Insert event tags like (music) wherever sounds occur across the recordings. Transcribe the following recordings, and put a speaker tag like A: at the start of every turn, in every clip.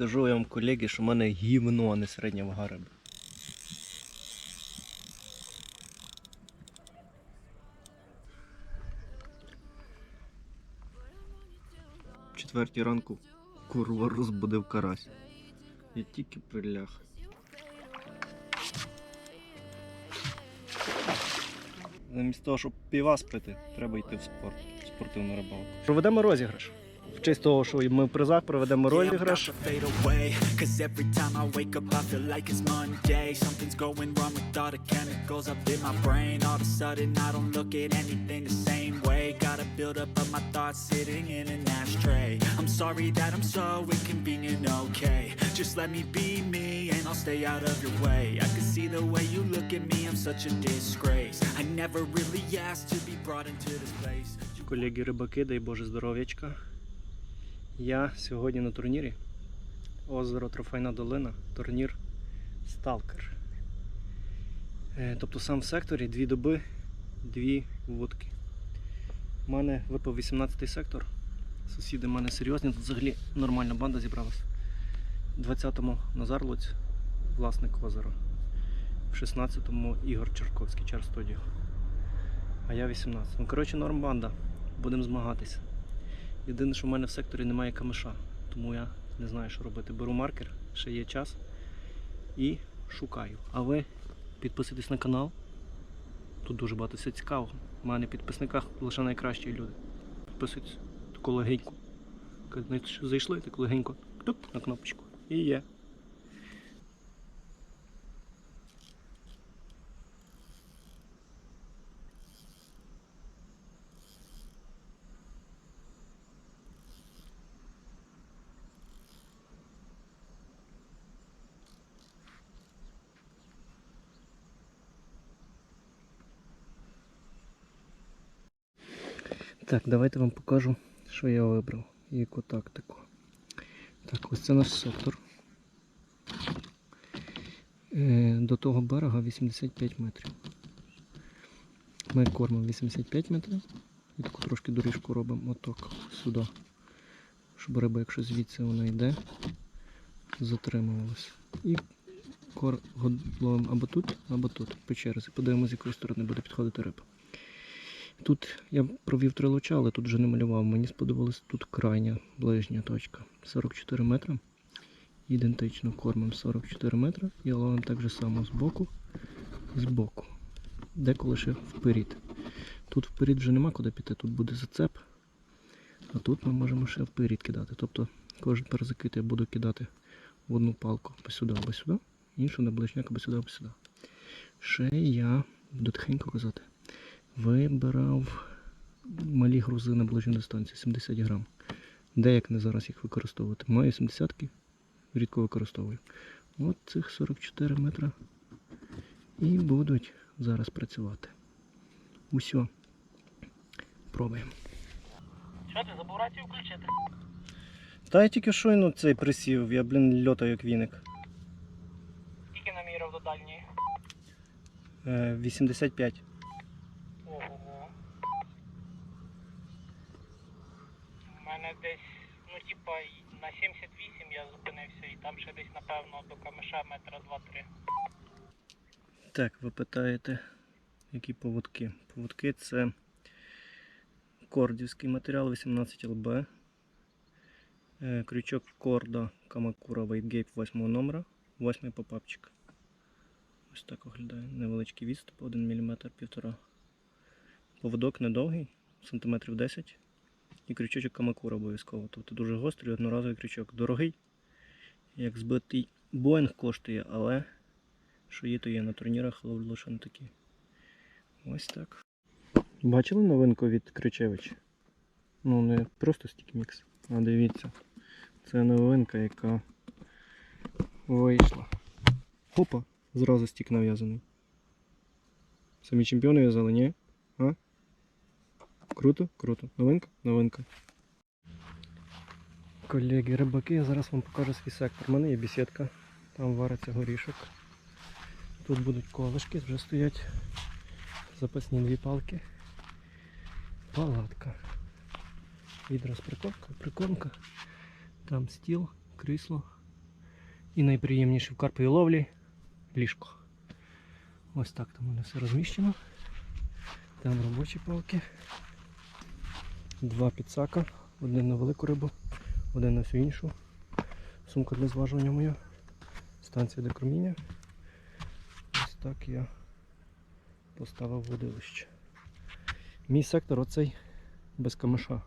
A: скажу я вам, колеги, що в мене гівно, а не середня вага риби. В четвертій ранку курва розбудив карась. Я тільки приляг. Замість того, щоб півас пити, треба йти в спорт, в спортивну рибалку. Проведемо розіграш. В честь того, що ми в призах проведемо розіграш.
B: Just let me be me and I'll stay out of your way I can see the way you look at me, I'm such a disgrace I never really asked to be brought into this place
A: Колеги рибаки, дай Боже здоров'ячка. Я сьогодні на турнірі. Озеро Трофейна Долина, турнір Сталкер. Е, Тобто сам в секторі дві доби, дві вудки. У мене випав 18-й сектор. Сусіди в мене серйозні, тут взагалі нормальна банда зібралась. В 20-му Назар Луць, власник озера. В 16-му Ігор Черковський, Чар Студіо. А я 18. Ну, коротше, норм банда. Будемо змагатися. Єдине, що в мене в секторі немає камиша, тому я не знаю, що робити. Беру маркер, ще є час і шукаю. А ви підписуйтесь на канал. Тут дуже багато все цікавого. У мене в підписниках лише найкращі люди. Підписуйтесь таку легеньку. Коли знаєте, Зайшли, таку легенько тук на кнопочку. І є. Так, давайте вам покажу, що я вибрав. І яку тактику. Так, ось це наш сектор. Е, До того берега 85 метрів. Ми кормимо 85 метрів. І таку трошки доріжку робимо отак сюди. Щоб риба, якщо звідси вона йде, затримувалася. І кор ловимо або тут, або тут, по черзі. Подивимося, з якої сторони буде підходити риба. Тут я провів три луча, але тут вже не малював. Мені сподобалась тут крайня ближня точка. 44 метри. Ідентично кормимо 44 метри і ловимо так же само з боку і з боку. Деколи ще вперед. Тут вперед вже нема куди піти, тут буде зацеп. А тут ми можемо ще вперед кидати. Тобто кожен перезакид я буду кидати в одну палку або сюди, або сюди, іншу на ближняк або сюди, або сюди. Ще я буду тихенько казати вибирав малі грузи на ближню дистанцію 70 грам. Де як не зараз їх використовувати? Маю 70-ки, рідко використовую. От цих 44 метра і будуть зараз працювати. Усьо. Пробуємо.
C: Що ти забув рацію включити?
A: Та я тільки щойно цей присів, я, блін, льотаю як віник.
C: Скільки наміряв до дальньої?
A: Е, 85.
C: Ого. У мене десь, ну типа, на 78 я зупинився і там ще десь, напевно, до камиша метра 2-3.
A: Так, ви питаєте, які поводки? Поводки це кордівський матеріал 18 ЛБ. Е, Крючок корда Камакура Whitegate 8 номера, 8 попапчик. Ось так виглядає. Невеличкий відступ, 1 мм 1,5. Поводок недовгий, сантиметрів 10. І крючочок Камакура обов'язково. Тобто дуже гострий одноразовий крючок. Дорогий, як збитий Боїнг коштує, але що є, то є на турнірах, ловлю лише на такі. Ось так. Бачили новинку від Кричевич? Ну, не просто стікмікс, а дивіться. Це новинка, яка вийшла. Опа, зразу стік нав'язаний. Самі чемпіони в'язали, ні? А? Круто, круто. Новинка? Новинка. Колеги, рибаки, я зараз вам покажу свій сектор. У мене є бесідка, там вариться горішок. Тут будуть колишки, вже стоять запасні дві палки. Палатка. З прикормка. Там стіл, крісло, І найприємніше в карповій ловлі ліжко. Ось так там у мене все розміщено. Там робочі палки. Два підсака. Один на велику рибу, один на всю іншу. Сумка для зважування моя. Станція для корміння. Ось так я поставив водилище. Мій сектор оцей без камиша.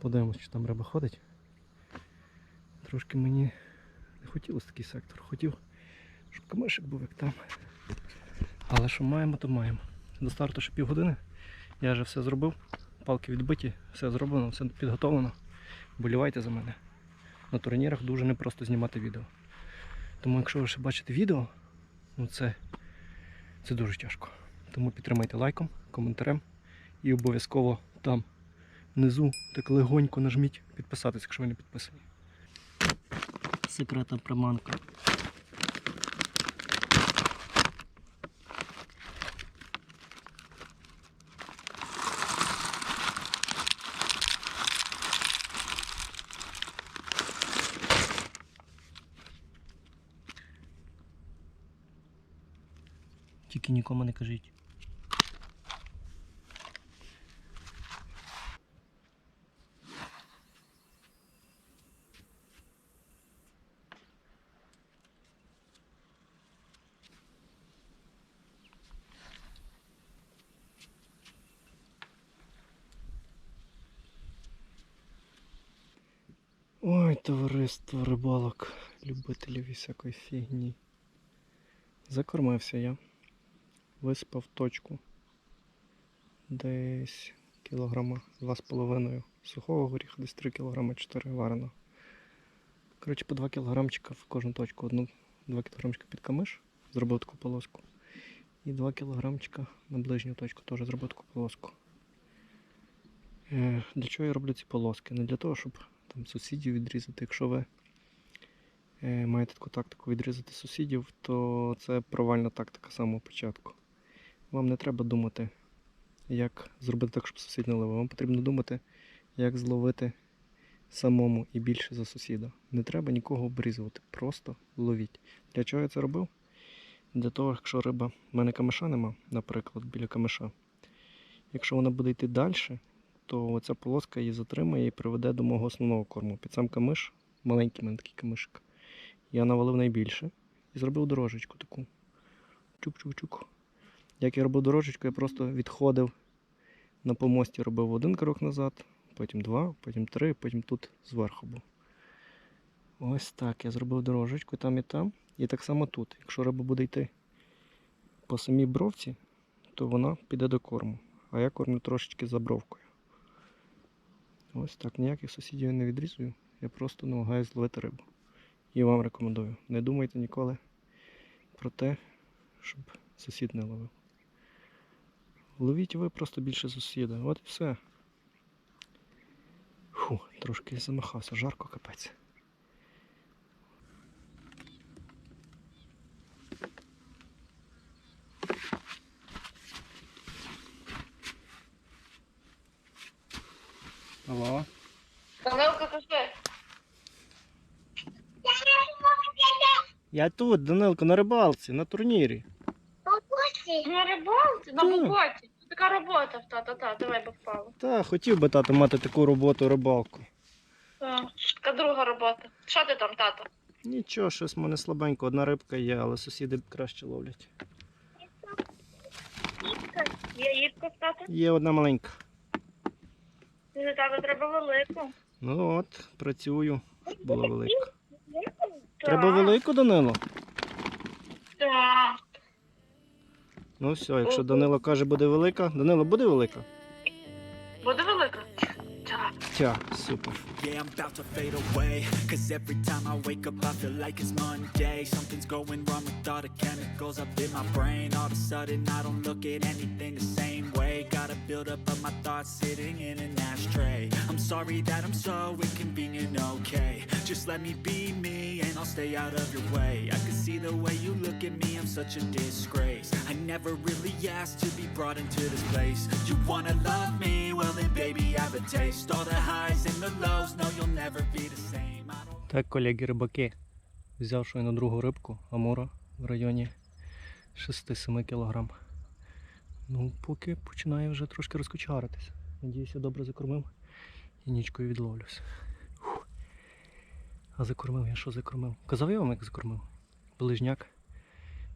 A: Подивимось, чи там риба ходить. Трошки мені не хотілося такий сектор. Хотів, щоб камишик був як там. Але що маємо, то маємо. До старту ще півгодини. Я вже все зробив. Палки відбиті, все зроблено, все підготовлено. Болівайте за мене. На турнірах дуже непросто знімати відео. Тому якщо ви ще бачите відео, ну це, це дуже тяжко. Тому підтримайте лайком, коментарем і обов'язково там внизу так легонько нажміть підписатись, якщо ви не підписані. Секретна приманка. Тільки нікому не кажіть. Ой, товариство рибалок, любителів всякої фігні. Закормився я. Виспав точку. Десь кілограма 2,5 сухого горіха, десь 3 кілограма 4 вареного. Коротше, по 2 кілограмчика в кожну точку. Одну 2 кілограмчика під камиш, зробив таку полоску. І 2 кілограмчика на ближню точку теж зробив таку полоску. Е, Для чого я роблю ці полоски? Не для того, щоб там сусідів відрізати. Якщо ви е, маєте таку тактику відрізати сусідів, то це провальна тактика з самого початку. Вам не треба думати, як зробити так, щоб сусід не ловив. Вам потрібно думати, як зловити самому і більше за сусіда. Не треба нікого обрізувати, просто ловіть. Для чого я це робив? Для того, якщо риба, в мене камиша нема, наприклад, біля камиша. Якщо вона буде йти далі, то ця полоска її затримає і приведе до мого основного корму. Під сам камиш, маленький мене такий камишик. Я навалив найбільше і зробив дорожечку таку. Чук-чук-чук. Як я робив дорожечку, я просто відходив на помості, робив один крок назад, потім два, потім три, потім тут зверху був. Ось так. Я зробив дорожечку там і там. І так само тут. Якщо риба буде йти по самій бровці, то вона піде до корму. А я кормлю трошечки за бровкою. Ось так. Ніяких сусідів я не відрізую. Я просто намагаюся зловити рибу. І вам рекомендую. Не думайте ніколи про те, щоб сусід не ловив. Ловіть ви просто більше сусіда. От і все. Фу, трошки замахався, жарко капець. Алло.
D: Данилка, кажи.
A: Я тут, Данилко, на рибалці, на турнірі.
D: На рибалці, на
A: Так.
D: боботі. Така робота в тата, та, давай би впало.
A: Та, хотів би тато мати таку роботу рибалку.
D: Так, така друга робота. Що ти там, тато?
A: Нічого, щось в мене слабенько, одна рибка є, але сусіди краще ловлять.
D: Яєчко тато?
A: Є одна маленька.
D: Для тата треба велику.
A: Ну от, працюю. Була велика. Треба велику, Данило?
D: Так.
A: Ну все, якщо Данило каже, буде велика. Данило, буде велика?
D: Буде велика? Так.
A: Тя, супер.
B: Yeah, I'm about to fade away. Cause every time I wake up, I feel like it's Monday. Something's going wrong with all the chemicals up in my brain. All of a sudden, I don't look at anything the same way. Gotta build up of my thoughts sitting in an ashtray. I'm sorry that I'm so inconvenient, okay? Just let me be me and I'll stay out of your way. I can see the way you look at me, I'm such a disgrace. I never really asked to be brought into this place. You wanna love me? Well, then, baby, have a taste. All the highs and the lows, no, you'll never be the same. I don't
A: Так, колеги рибаки. Взяв щойно другу рибку амура в районі 6-7 кг. Ну, поки починає вже трошки розкочаритись. Надіюся, добре закормив і нічкою відловлюсь. Фух. А закормив я що закормив? Казав я вам, як закормив? Ближняк,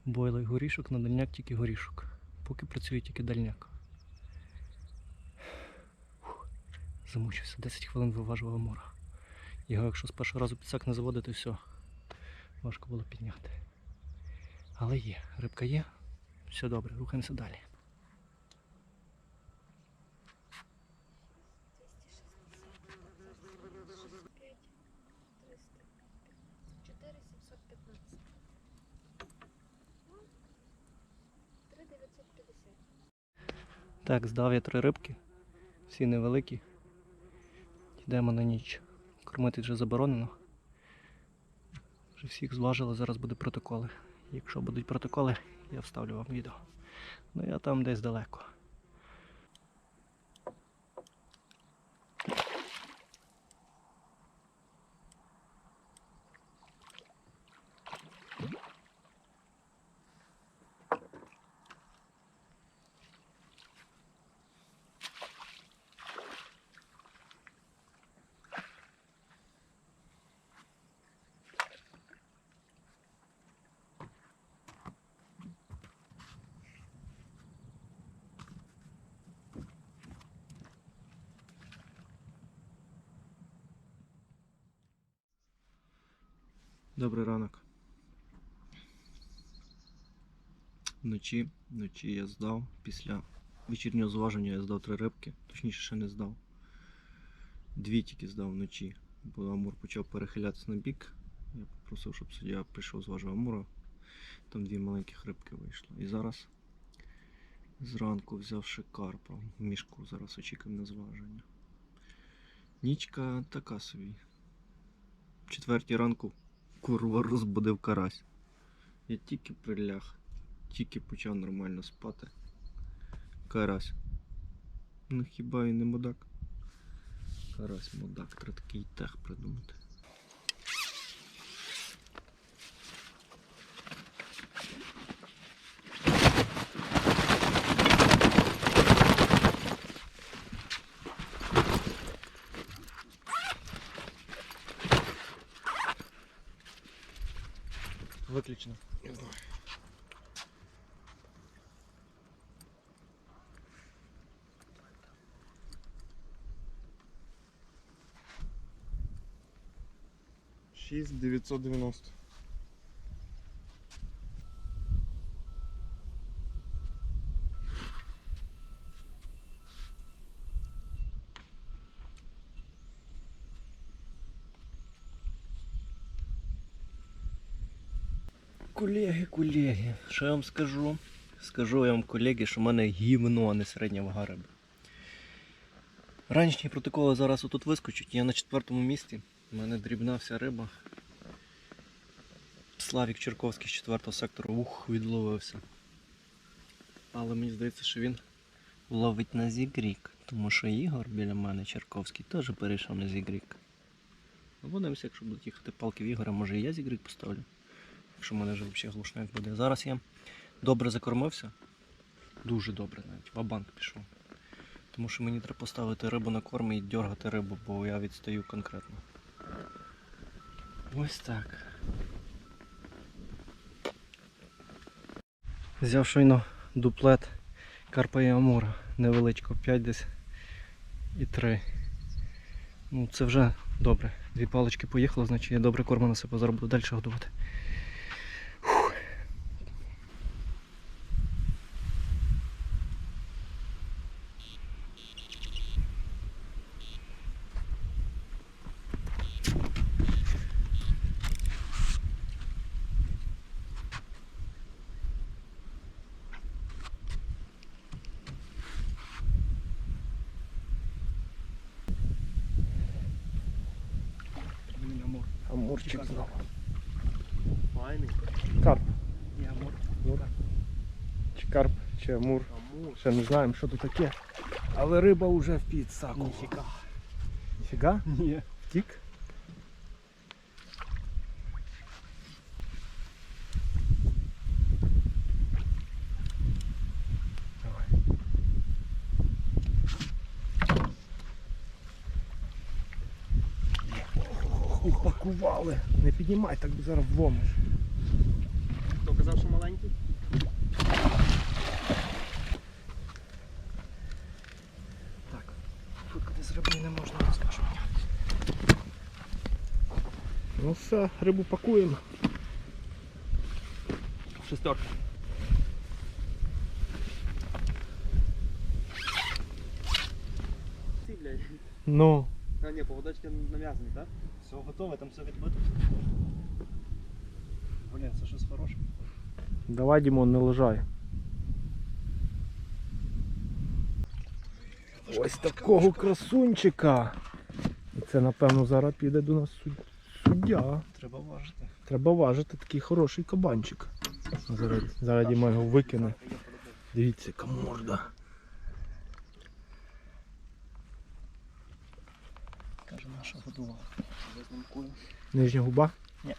A: бойлий горішок, на дальняк тільки горішок. Поки працює тільки дальняк. Замучився, 10 хвилин виважував амура. Його якщо з першого разу підсак не заводити, все. Важко було підняти. Але є, рибка є. Все добре, рухаємося далі. Так, здав я три рибки, всі невеликі. Йдемо на ніч. Кормити вже заборонено. Вже всіх зважили, зараз будуть протоколи. Якщо будуть протоколи, я вставлю вам відео. Ну я там десь далеко.
E: Добрий ранок. Вночі, вночі я здав. Після вечірнього зваження я здав три рибки, точніше ще не здав. Дві тільки здав вночі, бо Амур почав перехилятися на бік. Я попросив, щоб суддя прийшов, зважив Амура. Там дві маленьких рибки вийшло. І зараз зранку взявши карпа в мішку, зараз очікуємо на зваження. Нічка така собі. В четвертій ранку Курва розбудив карась. Я тільки приляг, тільки почав нормально спати. Карась. Ну хіба і не мудак? Карась мудак, треба тех придумати.
A: отлично.
F: Шесть девятьсот девяносто.
A: Що я вам скажу? Скажу я вам, колеги, що в мене гівно, а не середня вага риби. Ранішні протоколи зараз отут вискочуть. Я на четвертому місці. У мене дрібна вся риба. Славік Черковський з четвертого сектору ух, відловився. Але мені здається, що він ловить на зігрік. Тому що Ігор біля мене Черковський теж перейшов на зігрік. Ну, Подивимося, якщо будуть їхати палки в Ігоря, може і я зігрік поставлю. Якщо в мене вже взагалі глушник буде. Зараз я добре закормився. Дуже добре навіть. Вабанк пішов. Тому що мені треба поставити рибу на корм і дергати рибу, бо я відстаю конкретно. Ось так. Взяв щойно дуплет Карпа і Амура. Невеличко, 5 десь і 3. Ну це вже добре. Дві палички поїхало, значить я добре корма насипав, зараз буду далі годувати.
F: чи амур. Амур. Ще не знаємо, що тут таке. Але риба вже в підсаку.
A: Ніфіга.
F: Ніфіга?
A: Ні.
F: Втік. Упакували. Не піднімай, так би зараз вломиш. Все, рибу пакуємо.
G: Шестерка. Ці, блядь.
F: Ну.
G: А, ні, поводочки нав'язані, так?
E: Все готове, там все відбито. Блін, це щось хороше.
F: Давай, Дімон, не лежай. Ось такого красунчика. І це, напевно, зараз піде до нас суд- суддя.
E: Треба важити.
F: Треба важити такий хороший кабанчик. Зараз, зараз Діма його викине. Дивіться, яка морда.
E: Каже, наша годувала.
F: Нижня губа?
E: Ні.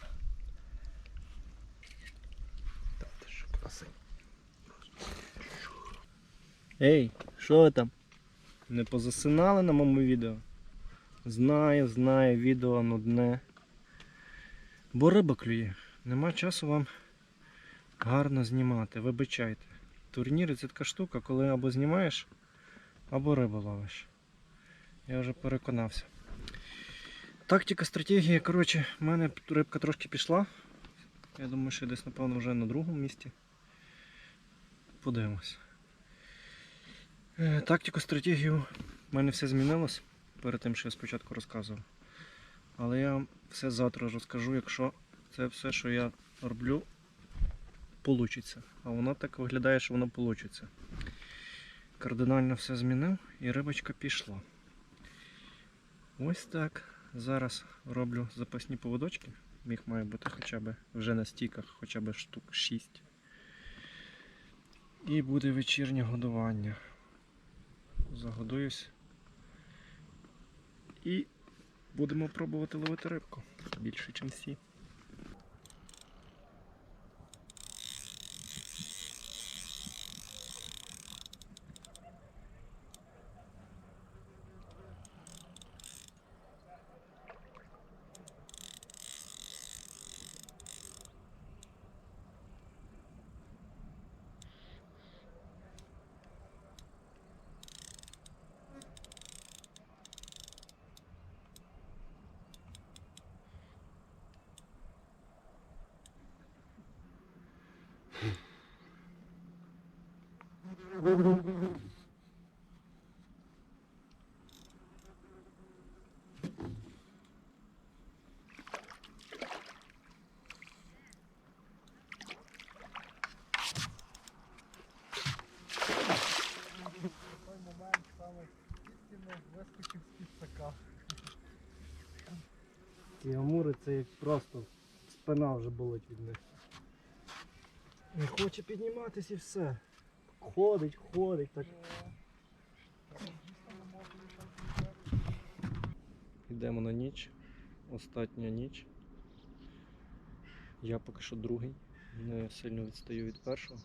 F: Так, ти що красень.
E: Ей, що ви там? Не позасинали на моєму відео? Знаю, знаю, відео нудне. Бо риба клює. Нема часу вам гарно знімати, вибачайте. Турніри це така штука, коли або знімаєш, або рибу ловиш. Я вже переконався. Тактика, стратегія, коротше, в мене рибка трошки пішла. Я думаю, що десь, напевно, вже на другому місці. Подивимось. Е, Тактику, стратегію в мене все змінилось перед тим, що я спочатку розказував. Але я вам все завтра розкажу, якщо це все, що я роблю, получиться. А воно так виглядає, що воно получиться. Кардинально все змінив і рибочка пішла. Ось так. Зараз роблю запасні поводочки. Їх має бути хоча б вже на стіках, хоча б штук 6. І буде вечірнє годування загодуюсь. І будемо пробувати ловити рибку. Більше, ніж всі.
A: Ці амури це як просто спина вже болить від них. Не хоче підніматись і все. Ходить, ходить так. Йдемо на ніч. Остання ніч. Я поки що другий. Не сильно відстаю від першого.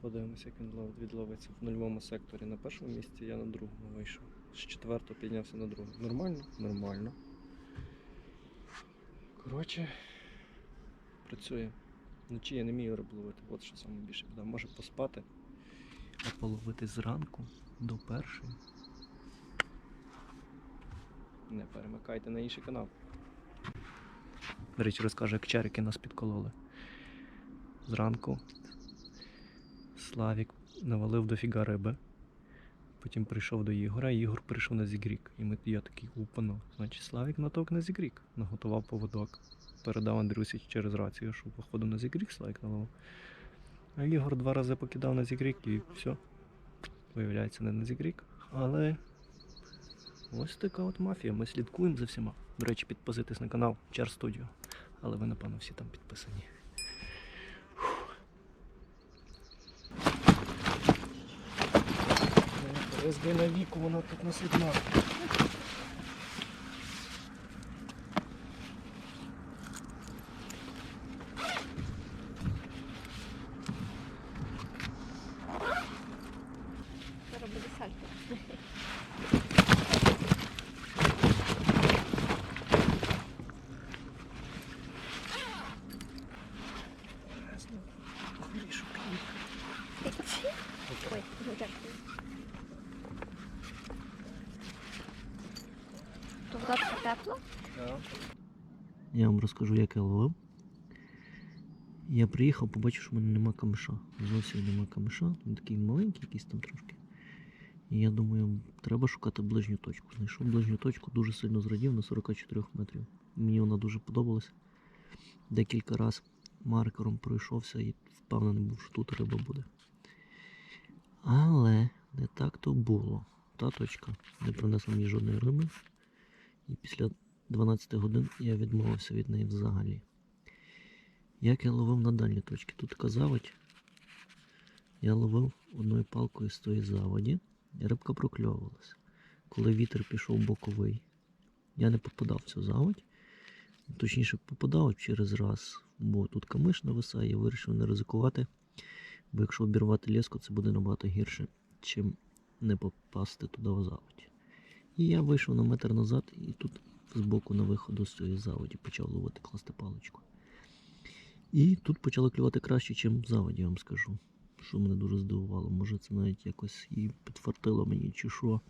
A: Подивимося, як він відловиться в нульовому секторі. На першому місці я на другому вийшов. З четвертого піднявся на другий. Нормально? Нормально. Коротше, працює. Вночі я не вмію рибу ловити, от що саме більше біда. Може поспати, а половити зранку до першої. Не перемикайте на інший канал. До речі, розкажу, як чарики нас підкололи. Зранку Славік навалив дофіга риби. Потім прийшов до Ігора, Ігор прийшов на зігрік. І ми, я такий упано. Значить, Славік натовк на зігрік. Наготував поводок. Передав Андрюсі через рацію, що походу на зігрік Славік наловив. А Ігор два рази покидав на зігрік і все. Виявляється, не на зігрік. Але ось така от мафія. Ми слідкуємо за всіма. До речі, підписуйтесь на канал Чар Studio. Але ви, напевно, всі там підписані. Розбий на віку, вона тут нас відна.
D: Зараз буде сальто.
H: Кладка тепла?
A: Я вам розкажу, як я ловив. Я приїхав, побачив, що в мене нема камиша. Зовсім нема камиша. Він такий маленький, якийсь там трошки. І я думаю, треба шукати ближню точку. Знайшов ближню точку, дуже сильно зрадів на 44 метрів. Мені вона дуже подобалась. Декілька разів маркером пройшовся і впевнений був, що тут риба буде. Але не так то було. Та точка не принесла мені жодної риби. І після 12 годин я відмовився від неї взагалі. Як я ловив на дальні точки? Тут така заводь. Я ловив одною палкою з тої заводі, і рибка прокльовувалася. Коли вітер пішов боковий, я не попадав в цю заводь. Точніше, попадав через раз, бо тут камиш нависає, я вирішив не ризикувати. Бо якщо обірвати леску, це буде набагато гірше, чим не попасти туди в заводь. І я вийшов на метр назад і тут збоку на виходу з цієї заводі почав ловити класти паличку. І тут почало клювати краще, ніж заводі, я вам скажу. Що мене дуже здивувало. Може це навіть якось і підфартило мені чи що.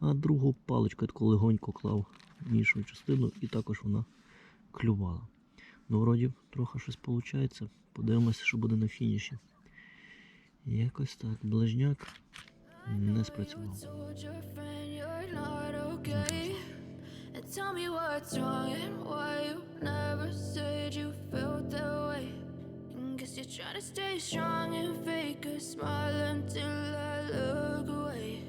A: А другу паличку я таку легонько клав в іншу частину і також вона клювала. Ну, вроді, трохи щось виходить. Подивимося, що буде на фініші. Якось так, ближняк не спрацював.
I: And tell me what's wrong and why you never said you felt that way. And guess you're trying to stay strong and fake a smile until I look away.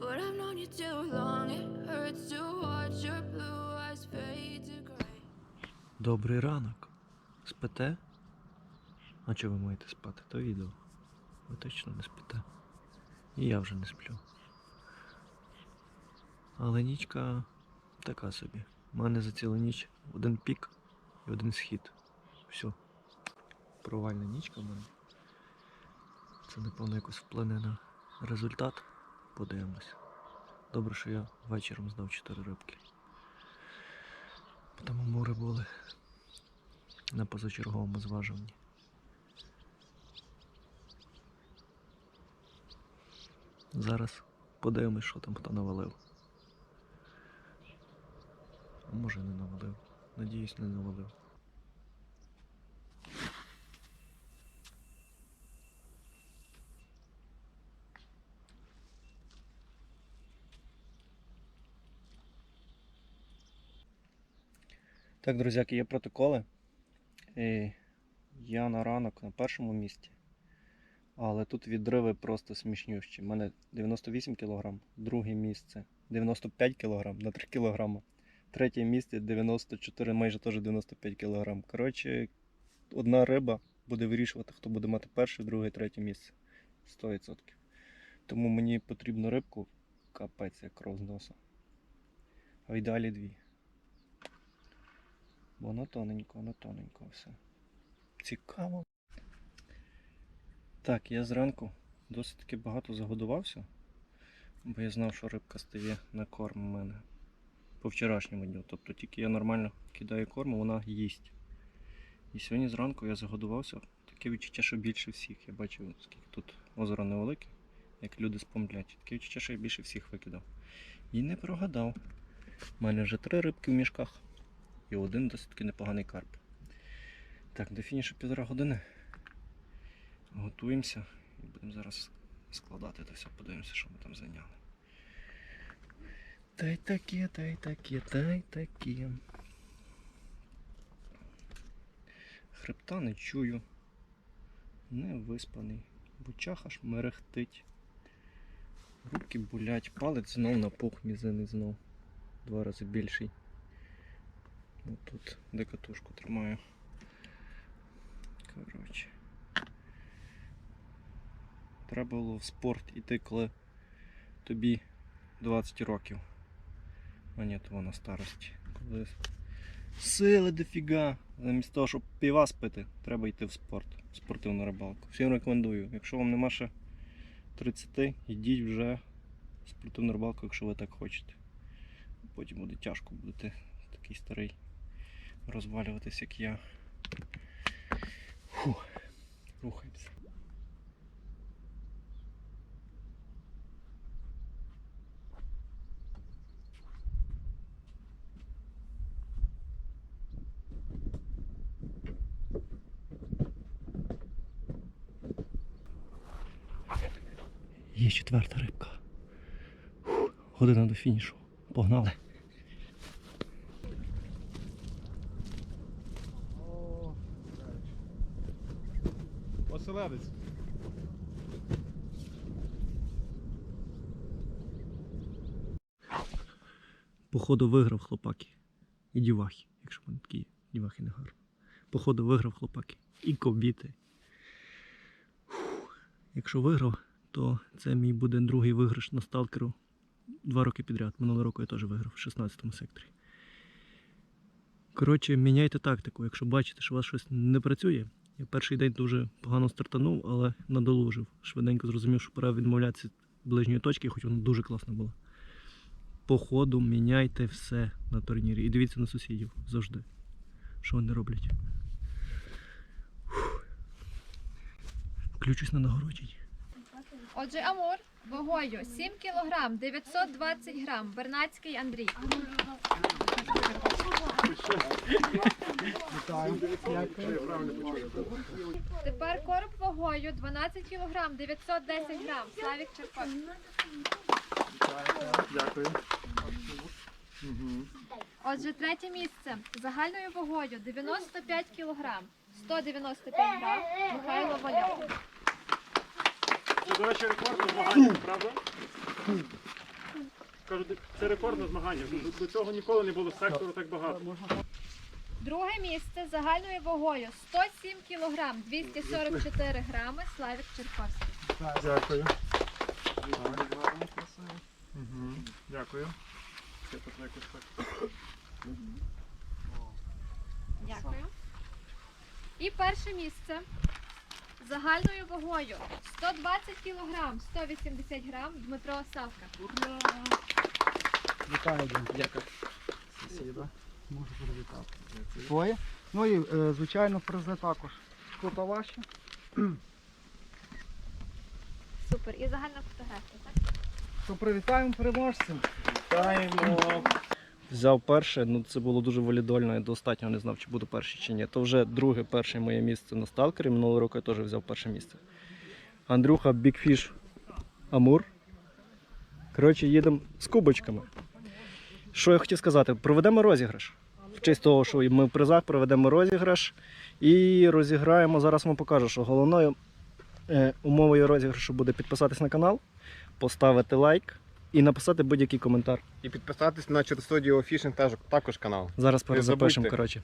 I: But I've known you too long, it hurts to watch your blue eyes fade to gray.
A: Добрий ранок. Спите? А чи ви маєте спати? То відео. Ви точно не спите. І я вже не сплю. Але нічка така собі. У мене за цілу ніч один пік і один схід. Все. Провальна нічка в мене. Це напевно якось вплине на результат. Подивимось. Добре, що я вечором здав 4 рибки. Тому море були на позачерговому зважуванні. Зараз подивимось, що там хто навалив. Може не навалив. Надіюсь, не навалив. Так, друзяки, є протоколи. І я на ранок на першому місці. Але тут відриви просто смішнющі. У мене 98 кг, друге місце 95 кг на 3 кг. Третє місце 94, майже теж 95 кг. Коротше, одна риба буде вирішувати, хто буде мати перше, друге, третє місце. 100%. Тому мені потрібно рибку, капець як кров з носа. А в ідеалі дві. Бо воно тоненько, воно тоненько все. Цікаво. Так, я зранку досить таки багато загодувався, бо я знав, що рибка стає на корм у мене по вчорашньому дню. Тобто тільки я нормально кидаю корм, вона їсть. І сьогодні зранку я загодувався. Таке відчуття, що більше всіх. Я бачив, скільки тут озеро невелике, як люди спомблять. Таке відчуття, що я більше всіх викидав. І не прогадав. У мене вже три рибки в мішках і один досить непоганий карп. Так, до фінішу півтора години. Готуємося і будемо зараз складати це все, подивимося, що ми там зайняли. Та таке, та й таке, та таке. Хребта не чую. Не виспаний. Бучах аж мерехтить. Руки болять, палець знов напух мізинний знов. Два рази більший. Тут де тримаю. Коротше. Треба було в спорт іти, коли тобі 20 років. А ні, то на старості. Сили дофіга. Замість того, щоб піва спити, треба йти в спорт, в спортивну рибалку. Всім рекомендую. Якщо вам нема ще 30, йдіть вже в спортивну рибалку, якщо ви так хочете. Потім буде тяжко, будете такий старий розвалюватись, як я. Фух. Рухаємося. Є четверта рибка. Фух, година до фінішу. Погнали.
F: Оселедець.
A: Походу виграв хлопаки. І дівахи, якщо вони такі дівахи не гарно. Походу виграв хлопаки. І кобіти. Фух. Якщо виграв, то це мій буде другий виграш на сталкеру два роки підряд. Минулого року я теж виграв в 16 секторі. Коротше, міняйте тактику. Якщо бачите, що у вас щось не працює. Я перший день дуже погано стартанув, але надолужив. Швиденько зрозумів, що пора відмовлятися від ближньої точки, хоч вона дуже класна була по ходу міняйте все на турнірі. І дивіться на сусідів завжди. Що вони роблять. Включусь на нагородженні.
H: Отже, Амур вагою 7 кг 920 грам. Бернацький Андрій. Тепер короб вагою 12 кг 910 грам. Славік Черпак.
F: Дякую.
H: Отже, третє місце загальною вагою 95 кг 195 грам. Михайло Валяк.
J: Це, до речі, рекорд на змаганнях, правда? Кажу, це рекорд на змаганнях. До- До цього ніколи не було сектору так багато.
H: Друге місце загальною вагою 107 кг 244 грами. Славік Черкавський.
J: Дякую. Угу. Дякую. Це тут якось так.
H: Дякую. І перше місце загальною вагою 120 кг 180 грам Дмитро Савка.
K: Вітаю, Дякую. Спасибо. Можу привітати. Твоє. Ну і, е, звичайно, призи також. Тут ваші.
H: Супер. І загальна фотографія, так?
K: То привітаємо переможців.
A: Вітаємо! Взяв перше, ну це було дуже валідольно, я достатньо не знав, чи буду перший чи ні. То вже друге перше моє місце на сталкері. Минулого року я теж взяв перше місце. Андрюха Бікфіш Амур. Коротше, їдемо з кубочками. Що я хотів сказати? Проведемо розіграш. В честь того, що ми в призах проведемо розіграш і розіграємо. Зараз вам покажу, що головною е, умовою розіграшу буде підписатись на канал, поставити лайк і написати будь-який коментар.
L: І підписатись на Черстудіо Фішинг теж також канал.
A: Зараз перезапишемо, коротше.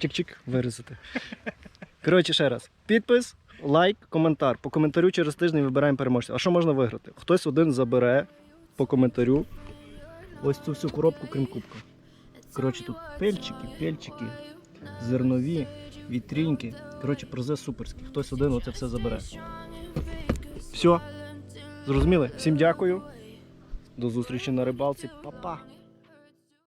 A: Чик-чик, вирізати. (laughs) Коротше, ще раз. Підпис, лайк, коментар. По коментарю через тиждень вибираємо переможця. А що можна виграти? Хтось один забере по коментарю ось цю всю коробку, крім кубка. Коротше, тут пельчики, пельчики, зернові, вітріньки. Коротше, призи суперські. Хтось один оце все забере. Все. Зрозуміли? Всім дякую. До зустрічі на рибалці. Па-па.